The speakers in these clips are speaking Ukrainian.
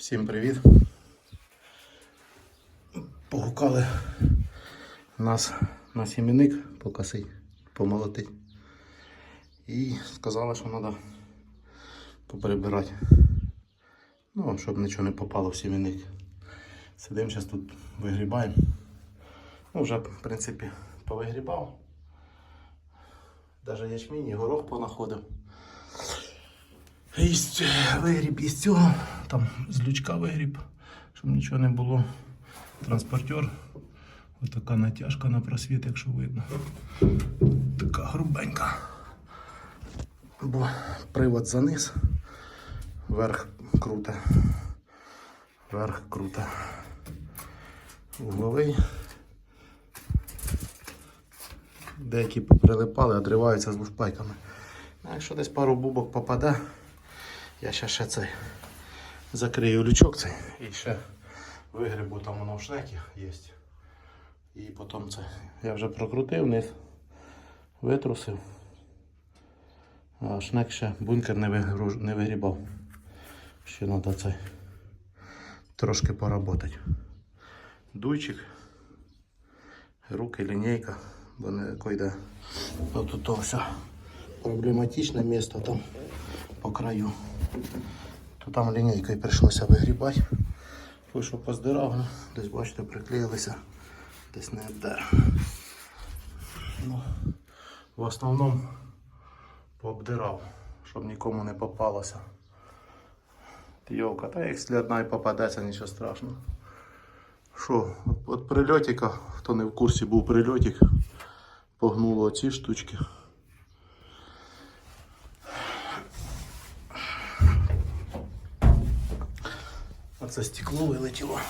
Всім привіт. Погукали нас на сім'яник покосить, помолотить. І сказали, що треба поперебирати. Ну, щоб нічого не попало в сім'яник. Сидимо зараз тут, вигрібаємо. Ну, вже, в принципі, повигрібав. Навіть ячмінь і горох понаходив. Із вигріб із цього, там з лючка вигріб, щоб нічого не було. Транспортер. Ось така натяжка на просвіт, якщо видно. Така грубенька. Бо привод заниз. Верх круте. Верх круте. Угловий. Деякі поприлипали, одриваються з лушпайками. Ну, Якщо десь пару бубок попаде, я ще ще цей закрию лючок цей і ще вигрібу там воно в шнекі є. І потім це. Я вже прокрутив низ, витрусив. А шнек ще бункер не, вигруж... не вигрібав. Ще треба цей трошки поработати. Дуйчик, руки, лінійка, бо не койде. Тут все проблематичне місце там по краю. То там лінійкою прийшлося вигрібати. Кое-що поздирав, ну, десь бачите, приклеїлися, десь не обдер. Ну, в основному пообдирав, щоб нікому не попалося. Йовка, та якщо одна і попадеться, нічого страшного. Що, от, от прильотика, хто не в курсі був прильотик, погнуло оці штучки. Оце стекло вилетіло.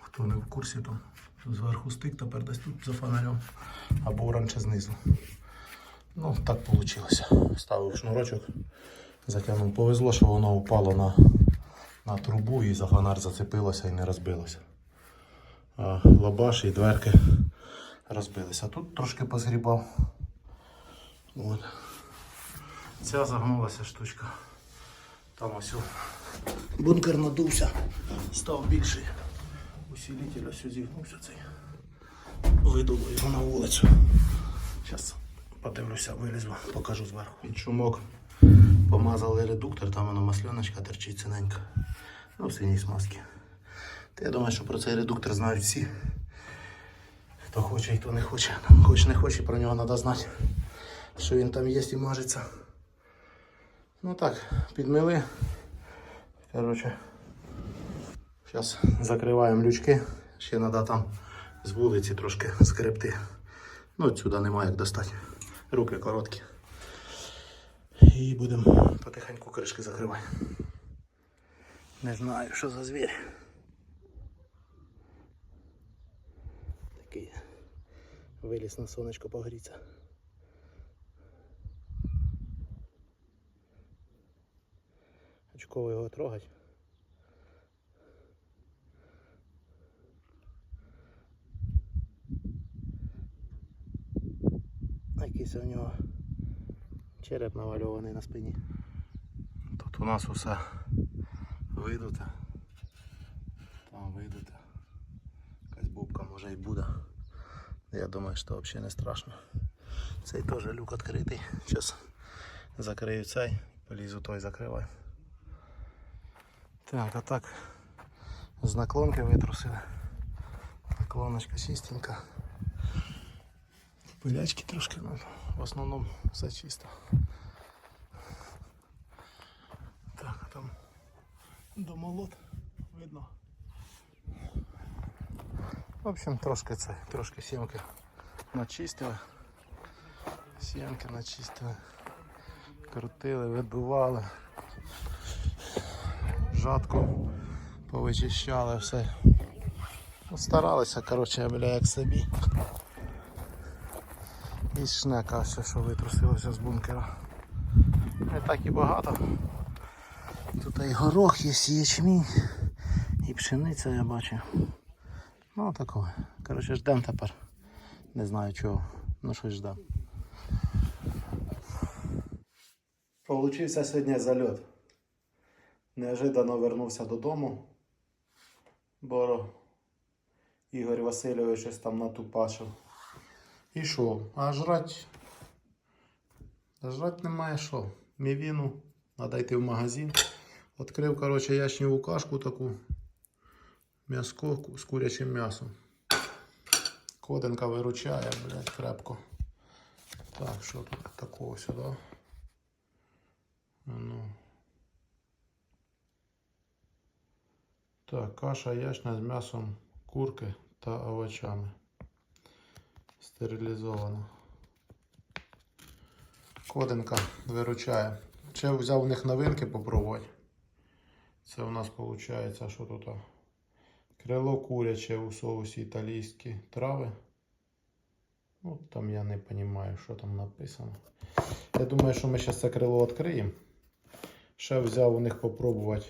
Хто не в курсі, то зверху стик, тепер десь тут за фонарем. Або раніше знизу. Ну, так вийшло. Ставив шнурочок, затягнув. Повезло, що воно упало на, на трубу і за фонар зацепилося і не розбилося. А лабаш і дверки розбилися. Тут трошки позгрібав. От. Ця загнулася штучка. Там ось бункер надувся, став більший. Усилитель ось зігнувся цей. Видуло його на вулицю. Зараз подивлюся, вилізу, покажу зверху. Під шумок помазали редуктор, там воно масляночка терчить синенька. Ну, в синій смазки. Я думаю, що про цей редуктор знають всі. Хто хоче і хто не хоче. Хоч не хоче, про нього треба знати, що він там є і мажеться. Ну так, підмили. Короче, зараз закриваємо лючки. Ще треба там з вулиці трошки скребти. Ну, от сюди немає як достати. Руки короткі. І будемо потихеньку кришки закривати. Не знаю, що за звір. Такий виліз на сонечко погріться. Очково його трогать. Якийсь у нього череп намальований на спині. Тут у нас усе видуте. Там видуте. Якась бубка може і буде. Я думаю, що взагалі не страшно. Цей теж люк відкритий. Зараз закрию цей, полізу той закриваю. Так, а так з наклонки витрусили. Наклоночка чистенька. Пилячки трошки, ну, в основному все чисто. Так, а там домолот видно. В общем, трошки це, трошки сімки начистили. Сімки начистили. Крутили, вибивали. Жатку повичищали все. Ну, Старалися, коротше, бля, як собі. І шнека все, що витрусилося з бункера. Не так і багато. Тут і горох є, і ячмінь, і пшениця я бачу. Ну такого. Коротше, ждемо тепер. Не знаю чого. Ну щось ждемо. Получився сьогодні зальот. Неожиданно вернувся додому, бо Ігор Васильович щось там натупашив. І що? А жрать? А жрать немає що. Мівіну, треба йти в магазин. Відкрив, коротше, ячневу кашку таку. М'яско з курячим м'ясом. Коденка виручає, блядь, крепко. Так, що тут такого сюди? А Ну. Так, каша ячна з м'ясом курки та овочами. Стерилізована. Коденка виручає. Ще взяв у них новинки попробувати. Це у нас виходить, що тут? Крило куряче у соусі італійські трави. Ну, там я не розумію, що там написано. Я думаю, що ми зараз це крило відкриємо. Ще взяв у них попробувати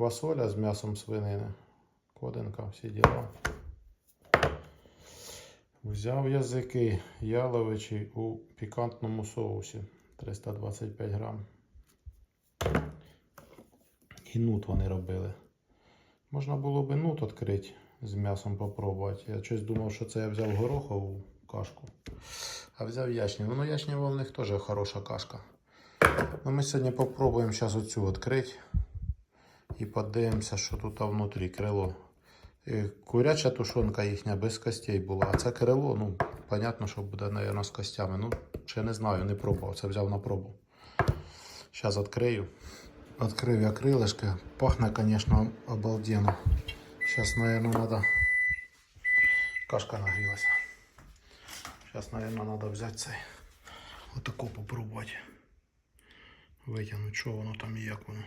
квасоля з м'ясом свинини. Кодинка, всі діла. Взяв язики яловичі у пікантному соусі 325 грам. І нут вони робили. Можна було би нут відкрити з м'ясом попробувати. Я щось думав, що це я взяв горохову кашку. А взяв ячню. Воно ячнева в них теж хороша кашка. Ну, ми сьогодні попробуємо зараз оцю відкрити. І подивимося, що тут внутрі крило. Е, Куряча тушонка їхня без костей була. А це крило, ну, понятно, що буде, мабуть, з костями. Ну, ще не знаю, не пробував. Це взяв на пробу. Зараз відкрию. Открив я крилишки. Пахне, звісно, обалденно. Зараз, мабуть, треба. Кашка нагрілася. Зараз, мабуть, треба взяти цей. Отаку попробувати. Витягнути, що воно там і як воно.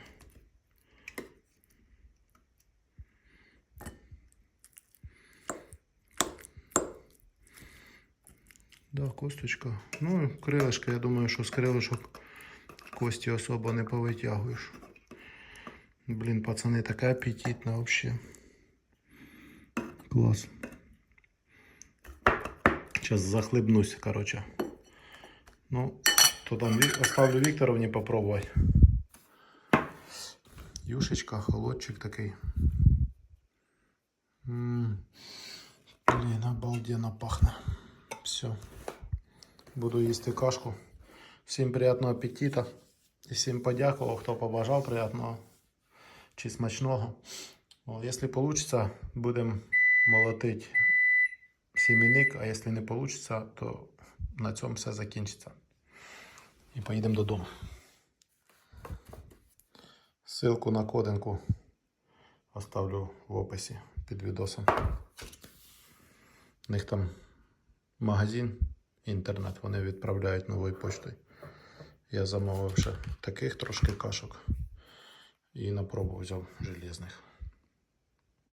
Да, косточка. Ну, крилишка, я думаю, що з крилишок кості особо не повитягуєш. Блін, пацани, така апетитна вообще. Клас. Сейчас захлебнусь, короче. Ну, то там оставлю Вікторовні попробувати. Юшечка, холодчик такий. М, Блін, обалденно пахне. Все. Буду їсти кашку. Всім приятного апетита. І всім подякував, хто побажав приятного чи смачного. Якщо вийде, будемо молотити сімейник, а якщо не вийде, то на цьому все закінчиться. І поїдемо додому. Ссылку на кодинку оставлю в описі під відосом. У них там магазин, інтернет, вони відправляють новою поштою. Я замовив ще таких трошки кашок і на пробу взяв железних.